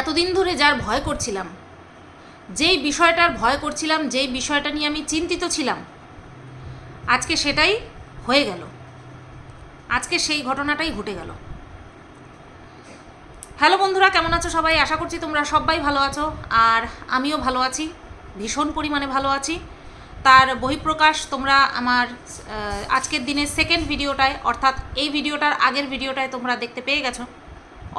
এতদিন ধরে যার ভয় করছিলাম। যেই বিষয়টার ভয় করছিলাম, যেই বিষয়টা নিয়ে আমি চিন্তিত ছিলাম, আজকে সেটাই হয়ে গেল। আজকে সেই ঘটনাটাই ঘটে গেল। হ্যালো বন্ধুরা, কেমন আছো সবাই? আশা করছি তোমরা সবাই ভালো আছো, আর আমিও ভালো আছি, ভীষণ পরিমাণে ভালো আছি। তার বহিঃপ্রকাশ তোমরা আমার আজকের দিনের সেকেন্ড ভিডিওটায়, অর্থাৎ এই ভিডিওটার আগের ভিডিওটায় তোমরা দেখতে পেয়ে গেছো।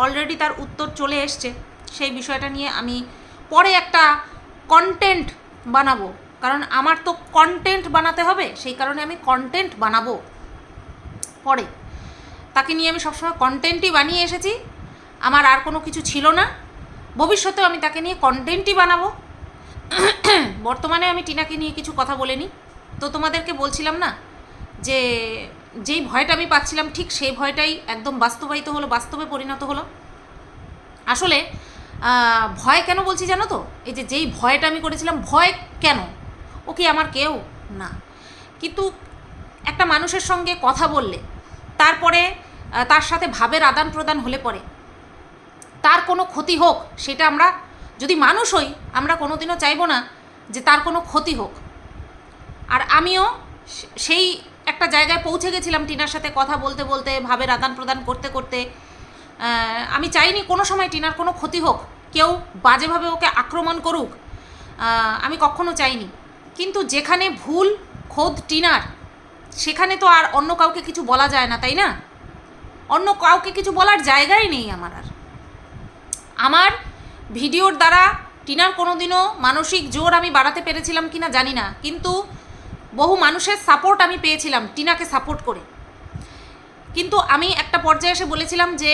অলরেডি তার উত্তর চলে এসছে। সেই বিষয়টা নিয়ে আমি পরে একটা কন্টেন্ট বানাবো। কারণ আমার তো কন্টেন্ট বানাতে হবে, সেই কারণে আমি কন্টেন্ট বানাবো পরে। তাকে নিয়ে আমি সবসময় কন্টেন্টই বানিয়ে এসেছি। আমার আর কোনো কিছু ছিল না। ভবিষ্যতেও আমি তাকে নিয়ে কন্টেন্টই বানাবো। বর্তমানে আমি টিনাকে নিয়ে কিছু কথা বলিনি। তো তোমাদেরকে বলছিলাম না যে, যেই ভয়টা আমি পাচ্ছিলাম, ঠিক সেই ভয়টাই একদম বাস্তবায়িত হলো, বাস্তবে পরিণত হলো। আসলে ভয় কেন বলছি জানো তো? এই যে যেই ভয়টা আমি করেছিলাম, ভয় কেন? ও কি আমার কেউ? না। কিন্তু একটা মানুষের সঙ্গে কথা বললে, তারপরে তার সাথে ভাবের আদান প্রদান হলে পরে, তার কোনো ক্ষতি হোক, সেটা আমরা যদি মানুষ হই, আমরা কোনোদিনও চাইব না যে তার কোনো ক্ষতি হোক। আর আমিও সেই একটা জায়গায় পৌঁছে গেছিলাম টিনার সাথে কথা বলতে বলতে, ভাবের আদান প্রদান করতে করতে আমি চাইনি কোনো সময় টিনার কোনো ক্ষতি হোক, কেউ বাজেভাবে ওকে আক্রমণ করুক আমি কখনো চাইনি। কিন্তু যেখানে ভুল, খোদ টিনার, সেখানে তো আর অন্য কাউকে কিছু বলা যায় না, তাই না? অন্য কাউকে কিছু বলার জায়গাই নেই আমার আর। আমার ভিডিওর দ্বারা টিনার কোনোদিনও মানসিক জোর আমি বাড়াতে পেরেছিলাম কি না জানি না, কিন্তু বহু মানুষের সাপোর্ট আমি পেয়েছিলাম টিনাকে সাপোর্ট করে। কিন্তু আমি একটা পর্যায়ে এসে বলেছিলাম যে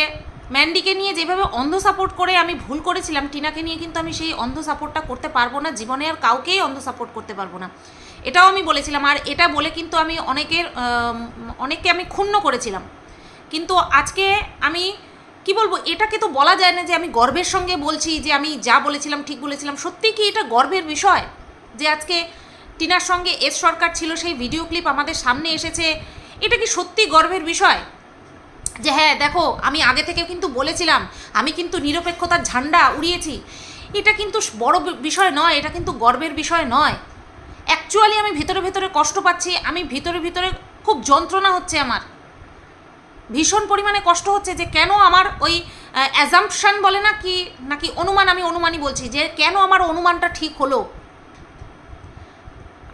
ম্যান্ডিকে নিয়ে যেভাবে অন্ধ সাপোর্ট করে আমি ভুল করেছিলাম, টিনাকে নিয়ে কিন্তু আমি সেই অন্ধ সাপোর্টটা করতে পারব না, জীবনে আর কাউকেই অন্ধ সাপোর্ট করতে পারব না। এটাও আমি বলেছিলাম, আর এটা বলে কিন্তু আমি অনেকের অনেককে আমি ক্ষুণ্ণ করেছিলাম। কিন্তু আজকে আমি, কি বলব, এটাকে তো বলা যায় না যে আমি গর্বের সঙ্গে বলছি যে আমি যা বলেছিলাম, ঠিক বলেছিলাম। সত্যি কি এটা গর্বের বিষয়? যে আজকে টিনার সঙ্গে এস সরকার ছিল, সেই ভিডিও ক্লিপ আমাদের সামনে এসেছে, এটা কি সত্যি গর্বের বিষয়? যে হ্যাঁ দেখো, আমি আগে থেকে কিন্তু বলেছিলাম, আমি কিন্তু নিরপেক্ষতার ঝান্ডা উড়িয়েছি। এটা কিন্তু বড় বিষয় নয়, এটা কিন্তু গর্বের বিষয় নয়। অ্যাকচুয়ালি আমি ভিতরে ভিতরে কষ্ট পাচ্ছি, আমি ভিতরে ভিতরে খুব যন্ত্রণা হচ্ছে আমার। ভীষণ পরিমাণে কষ্ট হচ্ছে যে কেন আমার ওই অ্যাজাম্পশন বলে না কি নাকি অনুমান আমি অনুমানই বলছি, যে কেন আমার অনুমানটা ঠিক হলো?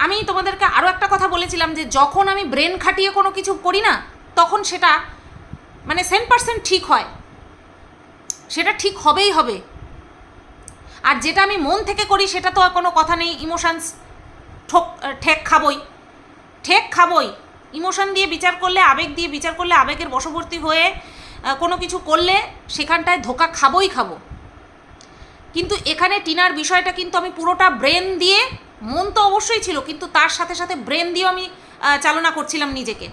আমি তোমাদেরকে আরও একটা কথা বলেছিলাম যে যখন আমি ব্রেন খাটিয়ে কোনো কিছু করি না, তখন সেটা মানে সেন পার্সেন্ট ঠিক হয়। সেটা ঠিক হবেই হবে। আর যেটা আমি মন থেকে করি, সেটা তো আর কোনো কথা নেই। ইমোশানস ঠোক ঠেক খাবই। ঠেক খাবই। ইমোশন দিয়ে বিচার করলে, আবেগ দিয়ে বিচার করলে, আবেগের বশবর্তী হয়ে কোনো কিছু করলে, সেখানটায় ধোকা খাবই খাব। কিন্তু এখানে টিনার বিষয়টা কিন্তু আমি পুরোটা ব্রেন দিয়ে, মন তো অবশ্যই ছিল, কিন্তু তার সাথে সাথে ব্রেন দিয়েও আমি চালনা করছিলাম নিজেকে।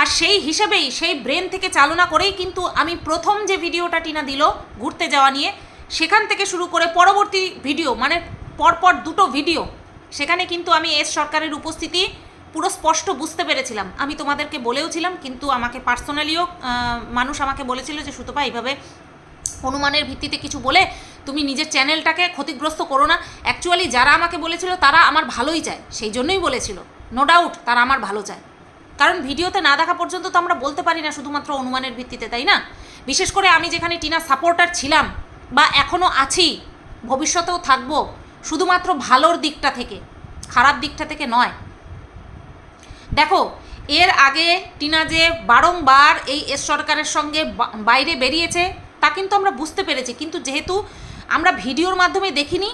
আর সেই হিসেবেই, সেই ব্রেন থেকে চালনা করেই কিন্তু আমি প্রথম যে ভিডিওটা টিনা দিল ঘুরতে যাওয়া নিয়ে, সেখান থেকে শুরু করে পরবর্তী ভিডিও মানে পরপর দুটো ভিডিও, সেখানে কিন্তু আমি এস সরকারের উপস্থিতি পুরো স্পষ্ট বুঝতে পেরেছিলাম। আমি তোমাদেরকে বলেও ছিলাম, কিন্তু আমাকে পার্সোনালিও মানুষ আমাকে বলেছিল যে, সুতপা, এইভাবে অনুমানের ভিত্তিতে কিছু বলে তুমি নিজের চ্যানেলটাকে ক্ষতিগ্রস্ত করো না। অ্যাকচুয়ালি যারা আমাকে বলেছিল, তারা আমার ভালোই চায়, সেই জন্যই বলেছিল। নো ডাউট তারা আমার ভালো চায়। কারণ ভিডিওতে না দেখা পর্যন্ত তো আমরা বলতে পারি না শুধুমাত্র অনুমানের ভিত্তিতে, তাই না? বিশেষ করে আমি যেখানে টিনা সাপোর্টার ছিলাম বা এখনও আছি, ভবিষ্যতেও থাকব, শুধুমাত্র ভালোর দিকটা থেকে, খারাপ দিকটা থেকে নয়। দেখো, এর আগে টিনা যে বারংবার এই এস সরকারের সঙ্গে বাইরে বেরিয়েছে, তা কিন্তু আমরা বুঝতে পেরেছি। কিন্তু যেহেতু আমরা ভিডিওর মাধ্যমে দেখিনি,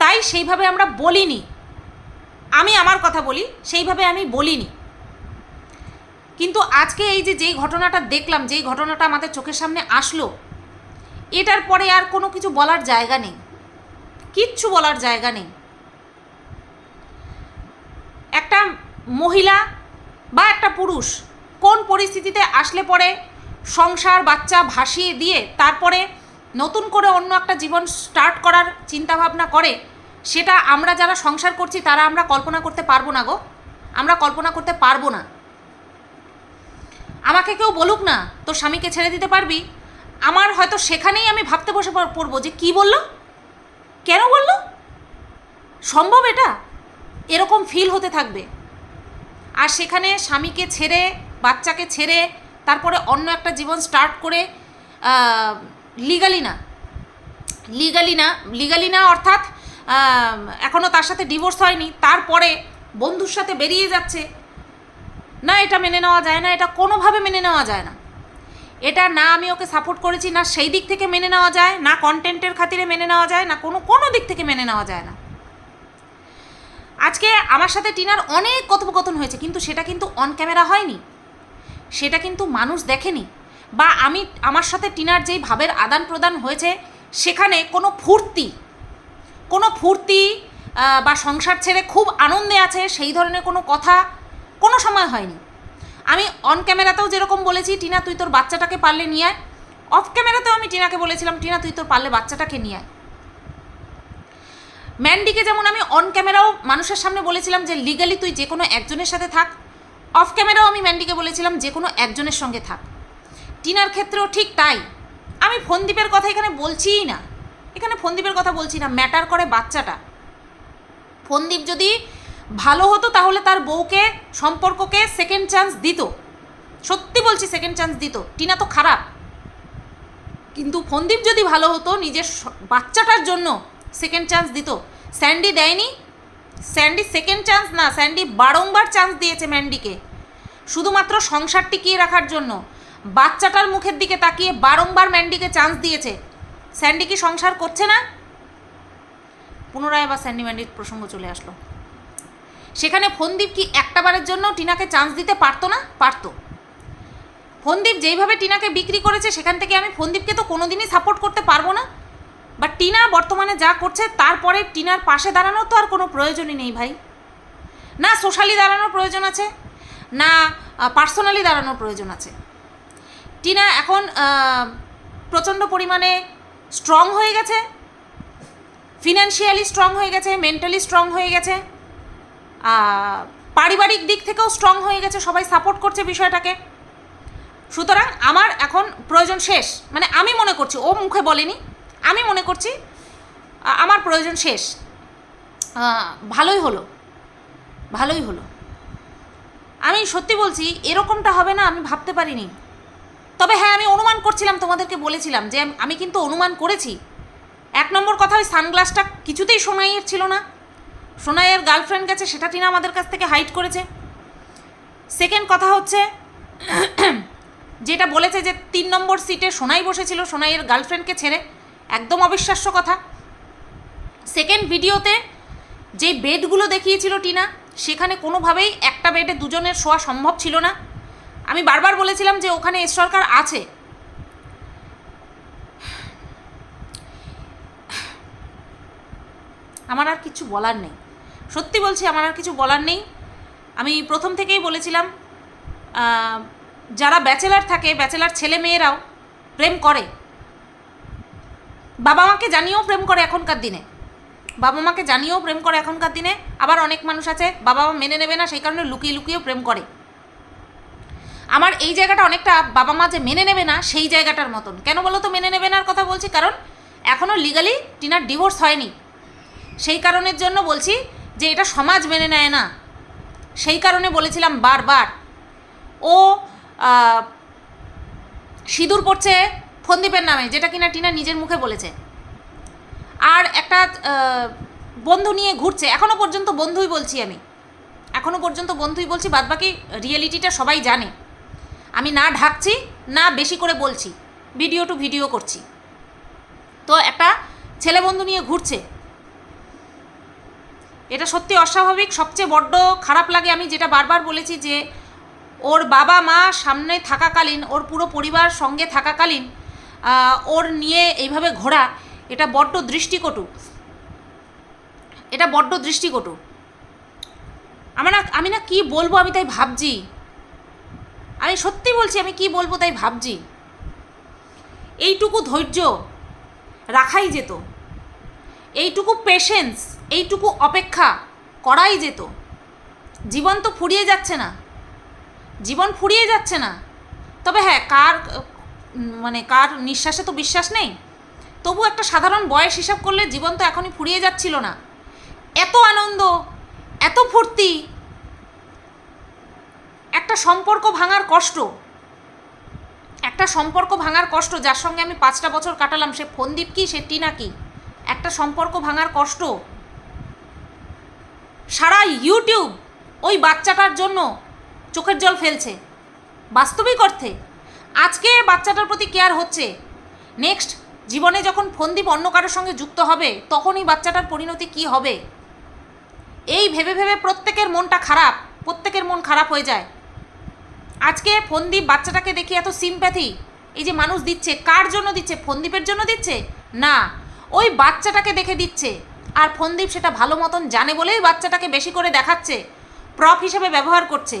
তাই সেইভাবে আমরা বলিনি। আমি আমার কথা বলি, সেইভাবে আমি বলিনি। কিন্তু আজকে এই যে যেই ঘটনাটা দেখলাম, যেই ঘটনাটা আমাদের চোখের সামনে আসলো, এটার পরে আর কোনো কিছু বলার জায়গা নেই। কিচ্ছু বলার জায়গা নেই। একটা মহিলা বা একটা পুরুষ কোন পরিস্থিতিতে আসলে পরে সংসার, বাচ্চা ভাসিয়ে দিয়ে তারপরে নতুন করে অন্য একটা জীবন স্টার্ট করার চিন্তাভাবনা করে, সেটা আমরা যারা সংসার করছি, তারা আমরা কল্পনা করতে পারব না গো। আমরা কল্পনা করতে পারব না। আমাকে কেউ বলুক না, তোর স্বামীকে ছেড়ে দিতে পারবি? আমার হয়তো সেখানেই আমি ভাবতে বসে পড়- পড়ব যে কি বলল? কেন বলল? সম্ভব এটা? এরকম ফিল হতে থাকবে। আর সেখানে স্বামীকে ছেড়ে, বাচ্চাকে ছেড়ে, তারপরে অন্য একটা জীবন স্টার্ট করে লিগালি না। লিগালি না লিগালি না অর্থাৎ এখনও তার সাথে ডিভোর্স হয়নি, তারপরে বন্ধুর সাথে বেরিয়ে যাচ্ছে না, এটা মেনে নেওয়া যায় না, এটা কোনোভাবে মেনে নেওয়া যায় না। এটা না আমি ওকে সাপোর্ট করেছি, না সেই দিক থেকে মেনে নেওয়া যায়, না কন্টেন্টের খাতিরে মেনে নেওয়া যায়, না কোনো কোনো দিক থেকে মেনে নেওয়া যায় না। আজকে আমার সাথে টিনার অনেক কথোপকথন হয়েছে, কিন্তু সেটা কিন্তু অন ক্যামেরা হয়নি। সেটা কিন্তু মানুষ দেখেনি। বা আমি, আমার সাথে টিনার যেই ভাবের আদান প্রদান হয়েছে, সেখানে কোনো ফুর্তি কোনো ফুর্তি বা সংসার ছেড়ে খুব আনন্দে আছে, সেই ধরনের কোনো কথা কোনো সময় হয়নি। আমি অন ক্যামেরাতেও যেরকম বলেছি, টিনা, তুই তোর বাচ্চাটাকে পারলে নিয়ে আয়। অফ ক্যামেরাতেও আমি টিনাকে বলেছিলাম, টিনা, তুই তোর পারলে বাচ্চাটাকে নিয়ে আয়। ম্যান্ডিকে যেমন আমি অন ক্যামেরাও মানুষের সামনে বলেছিলাম যে লিগালি তুই যে কোনো একজনের সাথে থাক। অফ ক্যামেরাও আমি ম্যান্ডিকে বলেছিলাম যে কোনো একজনের সঙ্গে থাক। টিনার ক্ষেত্রেও ঠিক তাই। আমি ফোনদীপের কথা এখানে বলছিই না। এখানে ফোনদীপের কথা বলছি না ম্যাটার করে বাচ্চাটা। ফোনদীপ যদি ভালো হতো তাহলে তার বউকে, সম্পর্ককে সেকেন্ড চান্স দিত। সত্যি বলছি সেকেন্ড চান্স দিত। টিনা তো খারাপ। কিন্তু ফোনদীপ যদি ভালো হতো, নিজের বাচ্চাটার জন্য সেকেন্ড চান্স দিত। স্যান্ডি দেয়নি। স্যান্ডি সেকেন্ড চান্স না, স্যান্ডি বারংবার চান্স দিয়েছে ম্যান্ডিকে। শুধুমাত্র সংসার টিকিয়ে রাখার জন্য। বাচ্চাটার মুখের দিকে তাকিয়ে বারংবার ম্যান্ডিকে চান্স দিয়েছে। স্যান্ডি কি সংসার করছে না? পুনরায় আবার স্যান্ডি ম্যান্ডির প্রসঙ্গ চলে আসলো। সেখানে ফোনদীপ কি একটাবারের জন্য টিনাকে চান্স দিতে পারতো না? পারতো। ফোনদীপ যেইভাবে টিনাকে বিক্রি করেছে, সেখান থেকে আমি ফোনদীপকে তো কোনোদিনই সাপোর্ট করতে পারব না। বাট টিনা বর্তমানে যা করছে, তারপরে টিনার পাশে দাঁড়ানোর তো আর কোনো প্রয়োজনই নেই ভাই। না সোশ্যালি দাঁড়ানোর প্রয়োজন আছে, না পার্সোনালি দাঁড়ানোর প্রয়োজন আছে। টিনা এখন প্রচণ্ড পরিমাণে স্ট্রং হয়ে গেছে ফিনান্সিয়ালি স্ট্রং হয়ে গেছে মেন্টালি স্ট্রং হয়ে গেছে। পারিবারিক দিক থেকেও স্ট্রং হয়ে গেছে, সবাই সাপোর্ট করছে বিষয়টাকে। সুতরাং আমার এখন প্রয়োজন শেষ। মানে আমি মনে করছি, ও মুখে বলেনি, আমি মনে করছি আমার প্রয়োজন শেষ। ভালোই হলো ভালোই হলো। আমি সত্যি বলছি, এরকমটা হবে না, আমি ভাবতে পারিনি। তবে হ্যাঁ আমি অনুমান করছিলাম, তোমাদেরকে বলেছিলাম যে আমি কিন্তু অনুমান করেছি। এক নম্বর কথা, ওই সানগ্লাসটা কিছুতেই সোনাইয়ের ছিল না। সোনাইয়ের গার্লফ্রেন্ড গেছে, সেটা টিনা আমাদের কাছ থেকে হাইড করেছে। সেকেন্ড কথা হচ্ছে, যেটা বলেছে যে তিন নম্বর সিটে সোনাই বসেছিল, সোনাইয়ের গার্লফ্রেন্ডকে ছেড়ে। একদম অবিশ্বাস্য কথা। সেকেন্ড ভিডিওতে যে বেডগুলো দেখিয়েছিল টিনা, সেখানে কোনোভাবেই একটা বেডে দুজনের শোয়া সম্ভব ছিল না। আমি বারবার বলেছিলাম যে ওখানে এস সরকার আছে। আমার আর কিছু বলার নেই। সত্যি বলছি, আমার আর কিছু বলার নেই। আমি প্রথম থেকেই বলেছিলাম যারা ব্যাচেলার থাকে, ব্যাচেলার ছেলে মেয়েরাও প্রেম করে। বাবা মাকে জানিয়েও প্রেম করে এখনকার দিনে। বাবা মাকে জানিয়েও প্রেম করে এখনকার দিনে। আবার অনেক মানুষ আছে, বাবা মা মেনে নেবে না, সেই কারণে লুকিয়ে লুকিয়েও প্রেম করে। আমার এই জায়গাটা অনেকটা বাবা মা যে মেনে নেবে না, সেই জায়গাটার মতন। কেন বলো তো মেনে নেবে না কথা বলছি? কারণ এখনও লিগালি টিনার ডিভোর্স হয়নি। সেই কারণের জন্য বলছি যে এটা সমাজ মেনে নেয় না। সেই কারণে বলেছিলাম বারবার। ও সিঁদুর পড়ছে ফন্দীপের নামে, যেটা কিনা টিনা নিজের মুখে বলেছে। আর একটা বন্ধু নিয়ে ঘুরছে। এখনও পর্যন্ত বন্ধুই বলছি আমি। এখনও পর্যন্ত বন্ধুই বলছি, বাদবাকি রিয়েলিটিটা সবাই জানে। আমি না ঢাকছি, না বেশি করে বলছি। ভিডিও টু ভিডিও করছি। তো একটা ছেলে বন্ধু নিয়ে ঘুরছে। এটা সত্যি অস্বাভাবিক। সবচেয়ে বড্ড খারাপ লাগে, আমি যেটা বারবার বলেছি যে ওর বাবা মা সামনে থাকাকালীন, ওর পুরো পরিবার সঙ্গে থাকাকালীন ওর নিয়ে এইভাবে ঘোরা, এটা বড্ড দৃষ্টিকটু। এটা বড্ড দৃষ্টিকটু। আমার না, আমি না কি বলব আমি তাই ভাবছি। আমি সত্যি বলছি, আমি কি বলব তাই ভাবছি। এইটুকু ধৈর্য রাখাই যেত। এইটুকু পেশেন্স এইটুকু অপেক্ষা করাই যেত। জীবন তো ফুরিয়ে যাচ্ছে না। জীবন ফুরিয়ে যাচ্ছে না। তবে হ্যাঁ কার মানে কার নিঃশ্বাসে তো বিশ্বাস নেই। তবু একটা সাধারণ বয়স হিসাব করলে জীবন তো এখনই ফুরিয়ে যাচ্ছিল না। এত আনন্দ, এত ফুর্তি, একটা সম্পর্ক ভাঙার কষ্ট। একটা সম্পর্ক ভাঙার কষ্ট যার সঙ্গে আমি পাঁচটা বছর কাটালাম, সে ফন্দীপ কি, সে টিনা কি? একটা সম্পর্ক ভাঙার কষ্ট। সারা ইউটিউব ওই বাচ্চাটার জন্য চোখের জল ফেলছে। বাস্তবিক অর্থে, আজকে বাচ্চাটার প্রতি কেয়ার হচ্ছে। নেক্সট, জীবনে যখন ফন্দীপ অন্য কারোর সঙ্গে যুক্ত হবে, তখনই বাচ্চাটার পরিণতি কি হবে? এই ভেবে ভেবে প্রত্যেকের মনটা খারাপ, প্রত্যেকের মন খারাপ হয়ে যায়। আজকে ফন্দীপ বাচ্চাটাকে দেখি এত সিম্প্যাথি এই যে মানুষ দিচ্ছে, কার জন্য দিচ্ছে? ফন্দীপের জন্য দিচ্ছে? না ওই বাচ্চাটাকে দেখে দিচ্ছে। আর ফন্দীপ সেটা ভালো মতন জানে বলেই বাচ্চাটাকে বেশি করে দেখাচ্ছে। প্রপ হিসেবে ব্যবহার করছে।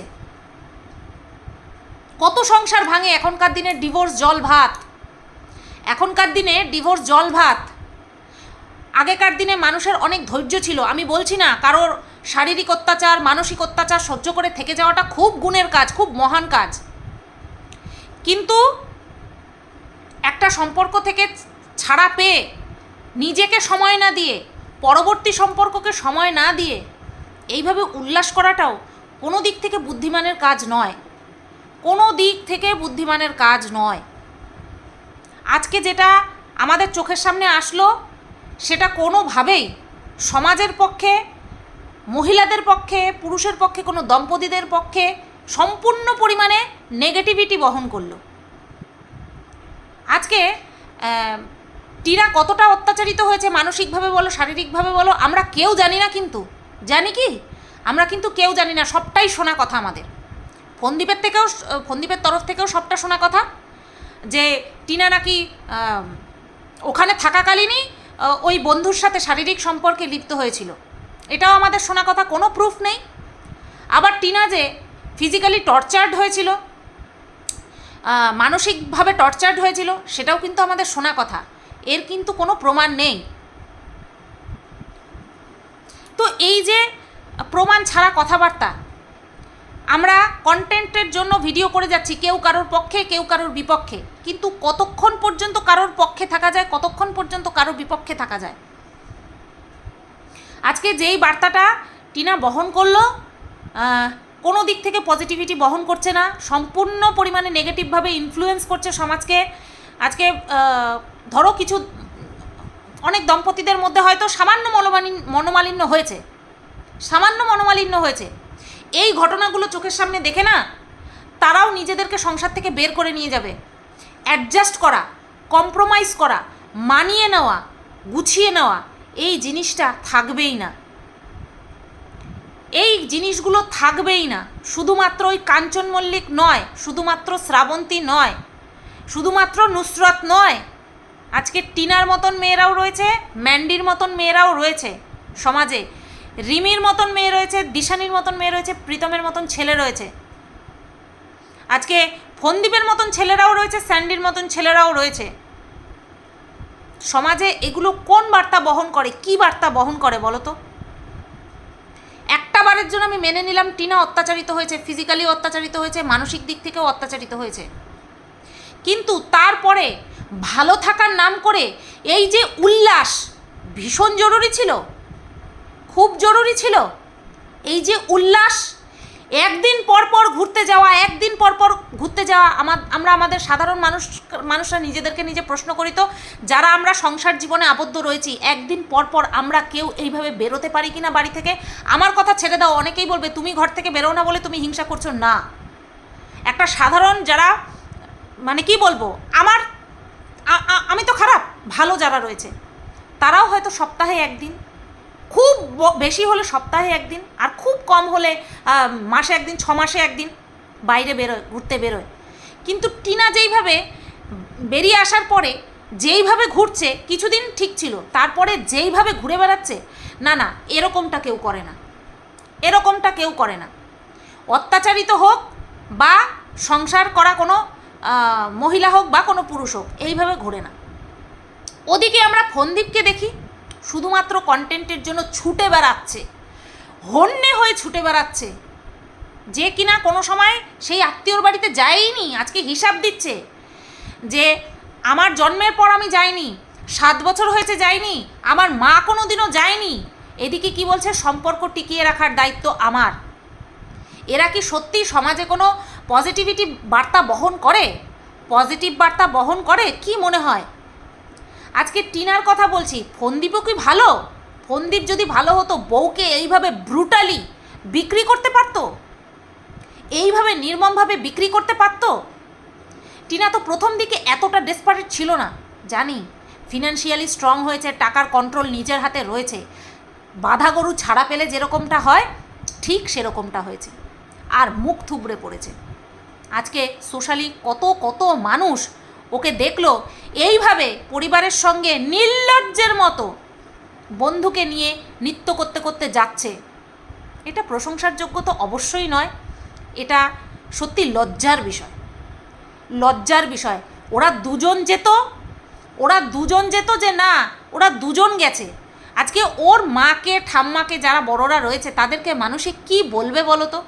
কত সংসার ভাঙে এখনকার দিনে ডিভোর্স, জল, ভাত। এখনকার দিনে ডিভোর্স, জল, ভাত। আগেকার দিনে মানুষের অনেক ধৈর্য ছিল। আমি বলছি না, কারোর শারীরিক অত্যাচার, মানসিক অত্যাচার সহ্য করে থেকে যাওয়াটা খুব গুণের কাজ, খুব মহান কাজ। কিন্তু একটা সম্পর্ক থেকে ছাড়া পেয়ে নিজেকে সময় না দিয়ে, পরবর্তী সম্পর্ককে সময় না দিয়ে, এইভাবে উল্লাস করাটাও কোনো দিক থেকে বুদ্ধিমানের কাজ নয়। কোনো দিক থেকে বুদ্ধিমানের কাজ নয়। আজকে যেটা আমাদের চোখের সামনে আসলো, সেটা কোনোভাবেই সমাজের পক্ষে, মহিলাদের পক্ষে, পুরুষের পক্ষে, কোনো দম্পতিদের পক্ষে সম্পূর্ণ পরিমাণে নেগেটিভিটি বহন করল। আজকে টিনা কতটা অত্যাচারিত হয়েছে মানসিকভাবে বলো, শারীরিকভাবে বলো, আমরা কেউ জানি না কিন্তু। জানি কি? আমরা কিন্তু কেউ জানি না, সবটাই শোনা কথা আমাদের। ফন্দীপের থেকেও, ফন্দীপের তরফ থেকেও সবটা শোনা কথা যে টিনা নাকি ওখানে থাকাকালীনই ওই বন্ধুর সাথে শারীরিক সম্পর্কে লিপ্ত হয়েছিল। এটাও আমাদের শোনা কথা, কোনো প্রুফ নেই। আবার টিনা যে ফিজিক্যালি টর্চার্ড হয়েছিল মানসিকভাবে টর্চার্ড হয়েছিল, সেটাও কিন্তু আমাদের শোনা কথা। এর কিন্তু কোনো প্রমাণ নেই। তো এই যে প্রমাণ ছাড়া কথাবার্তা, আমরা কন্টেন্টের জন্য ভিডিও করে যাচ্ছি, কেউ কারোর পক্ষে, কেউ কারোর বিপক্ষে। কিন্তু কতক্ষণ পর্যন্ত কারোর পক্ষে থাকা যায়, কতক্ষণ পর্যন্ত কারোর বিপক্ষে থাকা যায়? আজকে যেই বার্তাটা টিনা বহন করল কোনো দিক থেকে পজিটিভিটি বহন করছে না, সম্পূর্ণ পরিমাণে নেগেটিভভাবে ইনফ্লুয়েন্স করছে সমাজকে। আজকে ধরো কিছু অনেক দম্পতিদের মধ্যে হয়তো সামান্য মনোমালিন, মনোমালিন্য হয়েছে। সামান্য মনোমালিন্য হয়েছে। এই ঘটনাগুলো চোখের সামনে দেখে না, তারাও নিজেদেরকে সংসার থেকে বের করে নিয়ে যাবে। অ্যাডজাস্ট করা, কম্প্রোমাইজ করা, মানিয়ে নেওয়া, গুছিয়ে নেওয়া, এই জিনিসটা থাকবেই না। এই জিনিসগুলো থাকবেই না। শুধুমাত্র ওই কাঞ্চন মল্লিক নয়, শুধুমাত্র শ্রাবন্তী নয়, শুধুমাত্র নুসরত নয় আজকে টিনার মতন মেয়েরাও রয়েছে, ম্যান্ডির মতন মেয়েরাও রয়েছে সমাজে। রিমির মতন মেয়ে রয়েছে, দিশানির মতন মেয়ে রয়েছে, প্রীতমের মতন ছেলে রয়েছে। আজকে ফন্দীপের মতন ছেলেরাও রয়েছে, স্যান্ডির মতন ছেলেরাও রয়েছে। সমাজে এগুলো কোন বার্তা বহন করে? কি বার্তা বহন করে বলো তো? একটা বারের জন্য আমি মেনে নিলাম, টিনা অত্যাচারিত হয়েছে, ফিজিক্যালি অত্যাচারিত হয়েছে, মানসিক দিক থেকেও অত্যাচারিত হয়েছে। কিন্তু তারপরে ভালো থাকার নাম করে এই যে উল্লাস ভীষণ জরুরি ছিল, খুব জরুরি ছিল। এই যে উল্লাস, একদিন পর পর ঘুরতে যাওয়া, একদিন পর পর ঘুরতে যাওয়া আমার, আমরা আমাদের সাধারণ মানুষ, মানুষরা নিজেদেরকে নিজে প্রশ্ন করি তো, যারা আমরা সংসার জীবনে আবদ্ধ রয়েছি, একদিন পর পর আমরা কেউ এইভাবে বেরোতে পারি কি না বাড়ি থেকে? আমার কথা ছেড়ে দাও, অনেকেই বলবে, তুমি ঘর থেকে বেরো না বলে তুমি হিংসা করছ। না। একটা সাধারণ যারা মানে কি বলব? আমার আমি তো খারাপ, ভালো যারা রয়েছে, তারাও হয়তো সপ্তাহে একদিন, খুব বেশি হলে সপ্তাহে একদিন, আর খুব কম হলে মাসে একদিন, ছ মাসে একদিন বাইরে বেরোয়, ঘুরতে বেরোয়। কিন্তু টিনা যেইভাবে বেরিয়ে আসার পরে যেইভাবে ঘুরছে, কিছুদিন ঠিক ছিল, তারপরে যেইভাবে ঘুরে বেড়াচ্ছে, না না, এরকমটা কেউ করে না। এরকমটা কেউ করে না। অত্যাচারিত হোক বা সংসার করা কোনো মহিলা হোক বা কোনো পুরুষ হোক, এইভাবে ঘোরে না। ওদিকে আমরা ফন্দীপকে দেখি, শুধুমাত্র কন্টেন্টের জন্য ছুটে বেড়াচ্ছে, হন্যে হয়ে ছুটে বেড়াচ্ছে, যে কিনা কোনো সময় সেই আত্মীয়র বাড়িতে যায়নি, আজকে হিসাব দিচ্ছে যে, আমার জন্মের পর আমি যাইনি, সাত বছর হয়েছে যাইনি, আমার মা কোনো দিনও যায়নি। এদিকে কি বলছে, সম্পর্ক টিকিয়ে রাখার দায়িত্ব আমার। এরা কি সত্যি সমাজে কোনো পজিটিভিটি বার্তা বহন করে? পজিটিভ বার্তা বহন করে? কি মনে হয়? আজকে টিনার কথা বলছি, ফন্দীপও কি ভালো? ফন্দীপ যদি ভালো হতো, বউকে এইভাবে ব্রুটালি বিক্রি করতে পারতো? এইভাবে নির্মমভাবে বিক্রি করতে পারতো? টিনা তো প্রথম দিকে এতটা ডেসপারেট ছিল না। জানি ফিনান্সিয়ালি স্ট্রং হয়েছে, টাকার কন্ট্রোল নিজের হাতে রয়েছে। বাধা গরু ছাড়া পেলে যেরকমটা হয়, ঠিক সেরকমটা হয়েছে। আর মুখ থুবড়ে পড়েছে। আজকে সোশ্যালি কত কত মানুষ ওকে দেখল, এইভাবে পরিবারের সঙ্গে নির্লজ্জের মতো বন্ধুকে নিয়ে নৃত্য করতে করতে যাচ্ছে। এটা প্রশংসার যোগ্য তো অবশ্যই নয়, এটা সত্যি লজ্জার বিষয়। লজ্জার বিষয়। ওরা দুজন যেত, ওরা দুজন যেত যে না, ওরা দুজন গেছে। আজকে ওর মাকে, ঠাম্মাকে যারা বড়রা রয়েছে, তাদেরকে মানুষে কি বলবে বলো তো?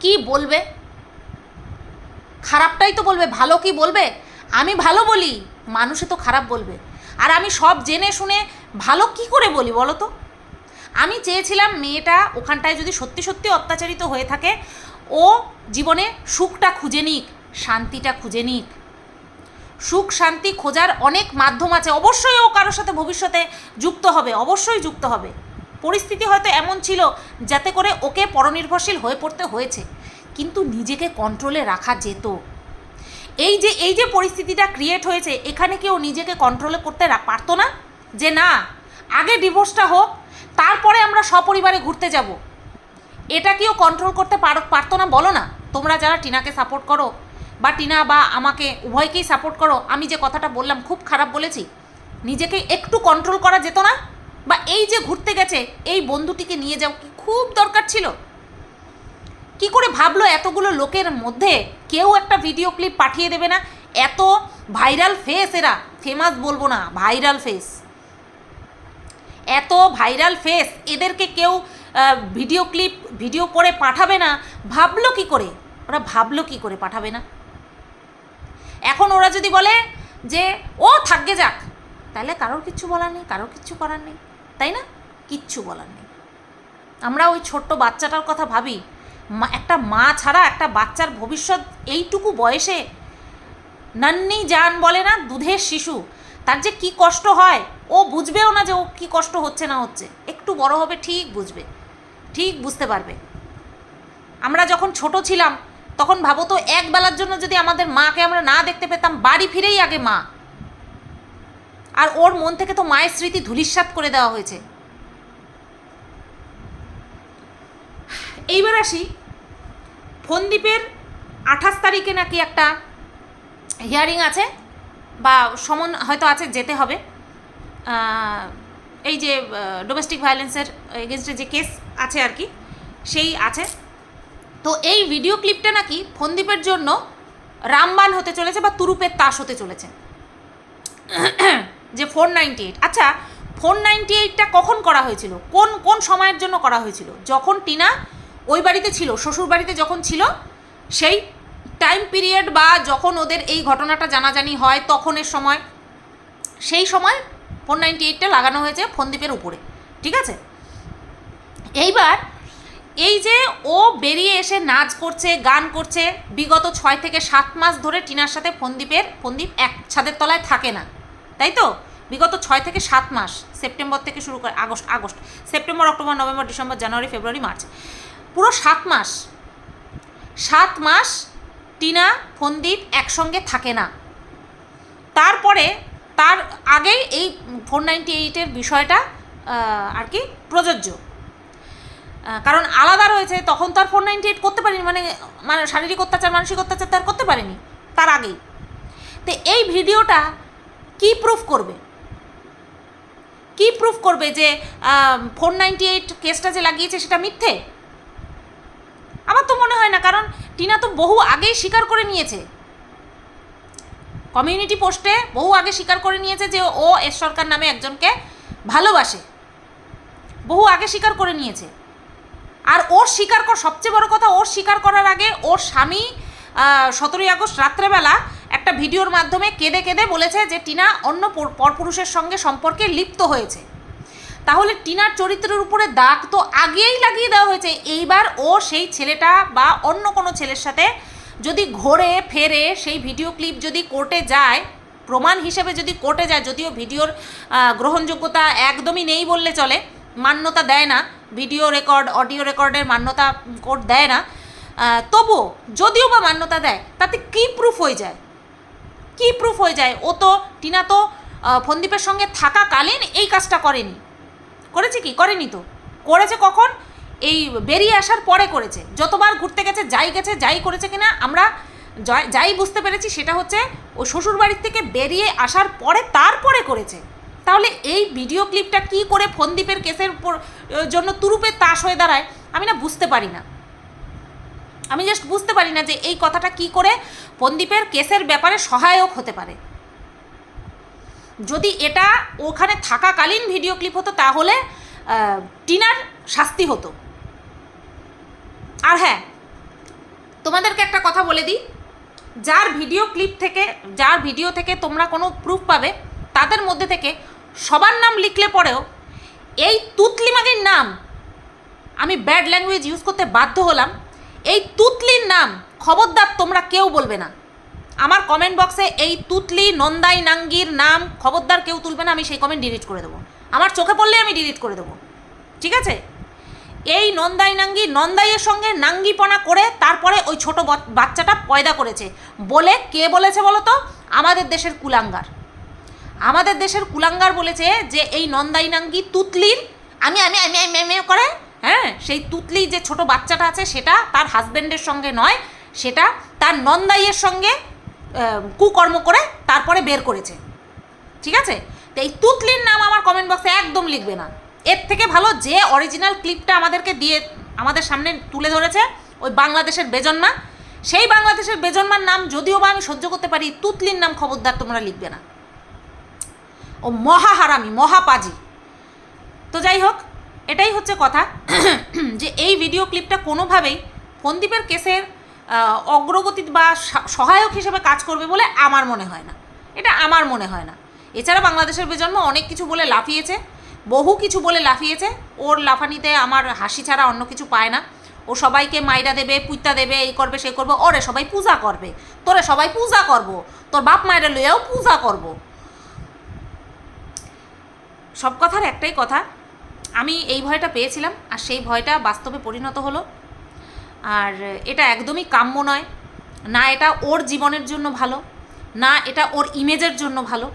কি বলবে? খারাপটাই তো বলবে, ভালো কি বলবে? আমি ভালো বলি, মানুষে তো খারাপ বলবে। আর আমি সব জেনে শুনে ভালো কি করে বলি বলো তো? আমি চেয়েছিলাম মেয়েটা ওখানটায় যদি সত্যি সত্যি অত্যাচারিত হয়ে থাকে, ও জীবনে সুখটা খুঁজে নিক, শান্তিটা খুঁজে নিক। সুখ শান্তি খোঁজার অনেক মাধ্যম আছে, অবশ্যই ও কারোর সাথে ভবিষ্যতে যুক্ত হবে, অবশ্যই যুক্ত হবে। পরিস্থিতি হয়তো এমন ছিল যাতে করে ওকে পরনির্ভরশীল হয়ে পড়তে হয়েছে। কিন্তু নিজেকে কন্ট্রোলে রাখা যেত। এই যে এই যে পরিস্থিতিটা ক্রিয়েট হয়েছে, এখানে কেউ নিজেকে কন্ট্রোলে করতে পারতো না? যে না, আগে ডিভোর্সটা হোক, তারপরে আমরা সপরিবারে ঘুরতে যাব। এটা কেউ কন্ট্রোল করতে পার, পারতো না? বলো না। তোমরা যারা টিনাকে সাপোর্ট করো, বা টিনা বা আমাকে উভয়কেই সাপোর্ট করো, আমি যে কথাটা বললাম, খুব খারাপ বলেছি। নিজেকে একটু কন্ট্রোল করা যেত না? বা এই যে ঘুরতে গেছে, এই বন্ধুটিকে নিয়ে যাও, কি খুব দরকার ছিল? কি করে ভাবলো এতগুলো লোকের মধ্যে? কেউ একটা ভিডিও ক্লিপ পাঠিয়ে দেবে না? এত ভাইরাল ফেস এরা। ফেমাস বলব না ভাইরাল ফেস এত ভাইরাল ফেস এদেরকে কেউ ভিডিও ক্লিপ ভিডিও করে পাঠাবে না। ভাবলো কি করে? ওরা ভাবলো কি করে পাঠাবে না? এখন ওরা যদি বলে যে, ও থাকবে যাক। তাহলে কারোর কিচ্ছু বলার নেই, কারোর কিচ্ছু করার নেই। তাই না? কিচ্ছু বলার নেই। আমরা ওই ছোট্ট বাচ্চাটার কথা ভাবি। একটা মা ছাড়া একটা বাচ্চার ভবিষ্যৎ এইটুকু বয়সে নান্নি জান বলে না, দুধের শিশু। তার যে কি কষ্ট হয়, ও বুঝবেও না যে ও কি কষ্ট হচ্ছে না হচ্ছে। একটু বড় হবে, ঠিক বুঝবে, ঠিক বুঝতে পারবে। আমরা যখন ছোট ছিলাম, তখন ভাবো তো এক বেলার জন্য যদি আমাদের মাকে আমরা না দেখতে পেতাম, বাড়ি ফিরেই আগে মা। আর ওর মন থেকে তো মায়ের স্মৃতি ধূলিসাৎ করে দেওয়া হয়েছে। এইবার আসি ফন্দীপের আঠাশ তারিখে নাকি একটা হিয়ারিং আছে, বা সমন হয়তো আছে, যেতে হবে। এই যে ডোমেস্টিক ভায়োলেন্সের এগেনস্টে যে কেস আছে আর কি, সেই আছে। তো এই ভিডিও ক্লিপটা নাকি ফন্দীপের জন্য রামবান হতে চলেছে, বা তুরুপের তাস হতে চলেছে। যে ফোর নাইনটি এইট আচ্ছা ফোর নাইনটি এইটটা কখন করা হয়েছিল? কোন কোন সময়ের জন্য করা হয়েছিল? যখন টিনা ওই বাড়িতে ছিল, শ্বশুর বাড়িতে যখন ছিল, সেই টাইম পিরিয়ড বা যখন ওদের এই ঘটনাটা জানাজানি হয় তখনের সময়, সেই সময় ফোর নাইনটি এইটটা লাগানো হয়েছে ফোনদ্বীপের উপরে, ঠিক আছে? এইবার এই যে ও বেরিয়ে এসে নাচ করছে, গান করছে, বিগত ছয় থেকে সাত মাস ধরে টিনার সাথে ফন্দীপের ফন্দীপ এক ছাদের তলায় থাকে না, তাই তো? বিগত ছয় থেকে সাত মাস, সেপ্টেম্বর থেকে শুরু করে August August, September, October, November, December, January, February, March. পুরো সাত মাস। সাত মাস টিনা ফন্দীপ একসঙ্গে থাকে না। তারপরে তার আগেই এই ফোর নাইনটি এইটের বিষয়টা আর কি প্রযোজ্য। কারণ আলাদা রয়েছে, তখন তো আর ফোর নাইনটি এইট করতে পারিনি মানে মানে শারীরিক অত্যাচার, মানসিক অত্যাচার তার করতে পারেনি তার আগেই। তো এই ভিডিওটা কি প্রুফ করবে? কি প্রুফ করবে যে ফোর নাইনটি এইট কেসটা যে লাগিয়েছে সেটা মিথ্যে? হয় না, কারণ টিনা তো বহু আগেই স্বীকার করে নিয়েছে। কমিউনিটি পোস্টে বহু আগে স্বীকার করে নিয়েছে যে ও এস সরকার নামে একজনকে ভালোবাসে। বহু আগে স্বীকার করে নিয়েছে। আর ওর স্বীকার কর, সবচেয়ে বড় কথা ওর স্বীকার করার আগে ওর স্বামী সতেরোই আগস্ট রাত্রেবেলা একটা ভিডিওর মাধ্যমে কেঁদে কেঁদে বলেছে যে টিনা অন্য পরপুরুষের সঙ্গে সম্পর্কে লিপ্ত হয়েছে। তাহলে টিনার চরিত্রের উপরে দাগ তো আগেই লাগিয়ে দেওয়া হয়েছে। এইবার ও সেই ছেলেটা বা অন্য কোনো ছেলের সাথে যদি ঘোরে, ফেরে, সেই ভিডিও ক্লিপ যদি কোর্টে যায়, প্রমাণ হিসেবে যদি কোর্টে যায়, যদিও ভিডিওর গ্রহণযোগ্যতা একদমই নেই বললে চলে, মান্যতা দেয় না, ভিডিও রেকর্ড, অডিও রেকর্ডের মান্যতা কোর্ট দেয় না তবুও যদিও বা মান্যতা দেয়, তাতে কী প্রুফ হয়ে যায়? কি প্রুফ হয়ে যায়? ও তো, টিনা তো ফন্দীপের সঙ্গে থাকাকালীন এই কাজটা করেনি। করেছে কি? করেনি তো। করেছে কখন? এই বেরিয়ে আসার পরে করেছে। যতবার ঘুরতে গেছে, যাই গেছে, যাই করেছে কিনা আমরা যাই- বুঝতে পেরেছি, সেটা হচ্ছে ও শ্বশুর বাড়ির থেকে বেরিয়ে আসার পরে তারপরে করেছে। তাহলে এই ভিডিও ক্লিপটা কি করে ফন্দীপের কেসের জন্য তুরুপের তাস হয়ে দাঁড়ায়, আমি না বুঝতে পারি না। আমি জাস্ট বুঝতে পারি না যে এই কথাটা কি করে ফন্দীপের কেসের ব্যাপারে সহায়ক হতে পারে। যদি এটা ওখানে থাকাকালীন ভিডিও ক্লিপ হতো, তাহলে টিনার শাস্তি হতো। আর হ্যাঁ তোমাদেরকে একটা কথা বলে দিই। যার ভিডিও ক্লিপ থেকে, যার ভিডিও থেকে তোমরা কোনো প্রুফ পাবে, তাদের মধ্যে থেকে সবার নাম লিখলে পরেও, এই তুতলিমাগির নাম, আমি ব্যাড ল্যাঙ্গুয়েজ ইউজ করতে বাধ্য হলাম, এই তুতলির নাম খবরদার তোমরা কেউ বলবে না। আমার কমেন্ট বক্সে এই তুতলি নন্দাই নাঙ্গির নাম খবরদার কেউ তুলবে না, আমি সেই কমেন্ট ডিলিট করে দেবো। আমার চোখে পড়লে আমি ডিলিট করে দেবো। ঠিক আছে? এই নন্দাই নাঙ্গি নন্দাইয়ের সঙ্গে নাঙ্গিপনা করে তারপরে ওই ছোট বাচ্চাটা পয়দা করেছে। বলে কে বলেছে বলো তো? আমাদের দেশের কুলাঙ্গার। আমাদের দেশের কুলাঙ্গার বলেছে যে এই নন্দাই নাঙ্গি তুতলির, আমি আমি আমি আমি আমি করে হ্যাঁ সেই তুতলি যে ছোট বাচ্চাটা আছে সেটা তার হাজবেন্ডের সঙ্গে নয়, সেটা তার নন্দাইয়ের সঙ্গে কুকর্ম করে তারপরে বের করেছে। ঠিক আছে? তো এই তুতলির নাম আমার কমেন্ট বক্সে একদম লিখবে না। এর থেকে ভালো যে অরিজিনাল ক্লিপটা আমাদেরকে দিয়ে, আমাদের সামনে তুলে ধরেছে ওই বাংলাদেশের বেজন্মা, সেই বাংলাদেশের বেজন্মার নাম যদিও বা আমি সহ্য করতে পারি, তুতলির নাম খবরদার তোমরা লিখবে না। ও মহা হারামি মহাপাজি। তো যাই হোক, এটাই হচ্ছে কথা। যে এই ভিডিও ক্লিপটা কোনোভাবেই ফন্দীপের কেসের অগ্রগতি বা সহায়ক হিসেবে কাজ করবে বলে আমার মনে হয় না। এটা আমার মনে হয় না। এছাড়া বাংলাদেশের প্রজন্ম অনেক কিছু বলে লাফিয়েছে, বহু কিছু বলে লাফিয়েছে। ওর লাফানিতে আমার হাসি ছাড়া অন্য কিছু পায় না। ও সবাইকে মাইরা দেবে পুইতা দেবে, এই করবে, সে করবে, ওরে সবাই পূজা করবে। তোরে সবাই পূজা করব, তোর বাপ মায়েরা লইয়াও পূজা করব। সব কথার একটাই কথা, আমি এই ভয়টা পেয়েছিলাম আর সেই ভয়টা বাস্তবে পরিণত হলো। আর এটা একদমই কাম্য নয়। না এটা ওর জীবনের জন্য ভালো, না এটা ওর ইমেজের জন্য ভালো।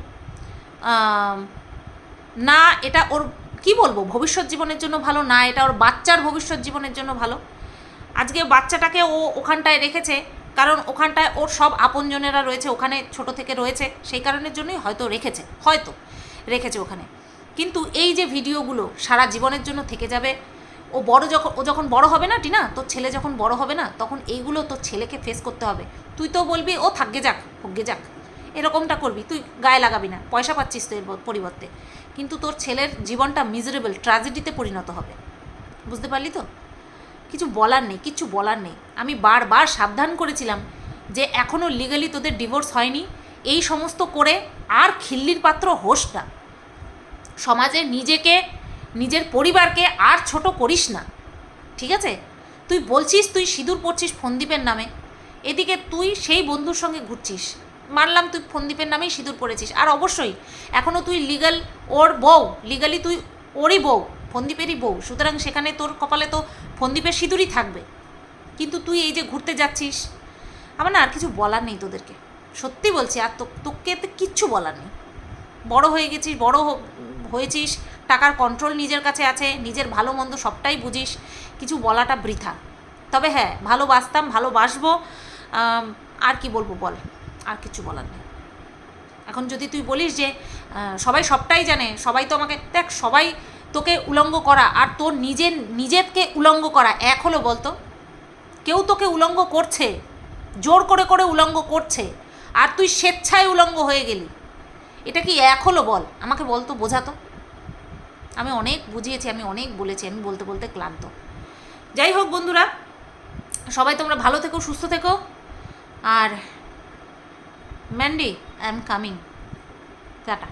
না এটা ওর, কি বলব, ভবিষ্যৎ জীবনের জন্য ভালো, না এটা ওর বাচ্চার ভবিষ্যৎ জীবনের জন্য ভালো। আজকে বাচ্চাটাকে ও ওখানটায় রেখেছে, কারণ ওখানটায় ওর সব আপনজনেরা রয়েছে, ওখানে ছোট থেকে রয়েছে, সেই কারণের জন্যই হয়তো রেখেছে হয়তো রেখেছে ওখানে। কিন্তু এই যে ভিডিওগুলো সারা জীবনের জন্য থেকে যাবে ও বড় যখন, ও যখন বড় হবে না, টিনা? তোর ছেলে যখন বড় হবে না, তখন এইগুলো তোর ছেলেকে ফেস করতে হবে। তুই তো বলবি, ও থাকবে যাক হোকগে যাক। এরকমটা করবি। তুই গায়ে লাগাবি না, পয়সা পাচ্ছিস তো এর পরিবর্তে। কিন্তু তোর ছেলের জীবনটা মিজারেবল ট্র্যাজেডিতে পরিণত হবে। বুঝতে পারলি তো? কিছু বলার নেই, কিছু বলার নেই। আমি বারবার সাবধান করেছিলাম যে এখনও লিগালি তোদের ডিভোর্স হয়নি। এই সমস্ত করে আর খিল্লির পাত্র হোস না। সমাজে নিজেকে নিজের পরিবারকে আর ছোট করিস না। ঠিক আছে? তুই বলছিস তুই সিঁদুর পড়ছিস ফন্দীপের নামে। এদিকে তুই সেই বন্ধুর সঙ্গে ঘুরছিস। মানলাম তুই ফন্দীপের নামেই সিঁদুর পড়েছিস আর অবশ্যই এখনও তুই লিগাল ওর বউ, লিগালি তুই ওরই বউ, ফন্দীপেরই বউ। সুতরাং সেখানে তোর কপালে তো ফন্দীপের সিঁদুরই থাকবে। কিন্তু তুই এই যে ঘুরতে যাচ্ছিস, আমার না আর কিছু বলার নেই তোদেরকে। সত্যি বলছি, আর তো তোকে তো কিচ্ছু বলার নেই। বড় হয়ে গেছিস, বড় হয়েছিস টাকার কন্ট্রোল নিজের কাছে আছে, নিজের ভালো মন্দ সবটাই বুঝিস, কিছু বলাটা বৃথা। তবে হ্যাঁ ভালোবাসতাম, ভালোবাসবো আর কি বলব বল, আর কিছু বলার নেই। এখন যদি তুই বলিস যে সবাই সবটাই জানে, সবাই তো আমাকে, দেখ, সবাই তোকে উলঙ্গ করা, আর তোর নিজের, নিজেরকে উলঙ্গ করা এক হলো বলতো, কেউ তোকে উলঙ্গ করছে, জোর করে করে উলঙ্গ করছে, আর তুই স্বেচ্ছায় উলঙ্গ হয়ে গেলি, এটা কি এক হলো বল, আমাকে বলতো বোঝাতো আমি অনেক বুঝিয়েছি, আমি অনেক বলেছি, আমি বলতে বলতে ক্লান্ত। যাই হোক বন্ধুরা, সবাই তোমরা ভালো থেকো, সুস্থ থেকো। আর Mandy I am coming tata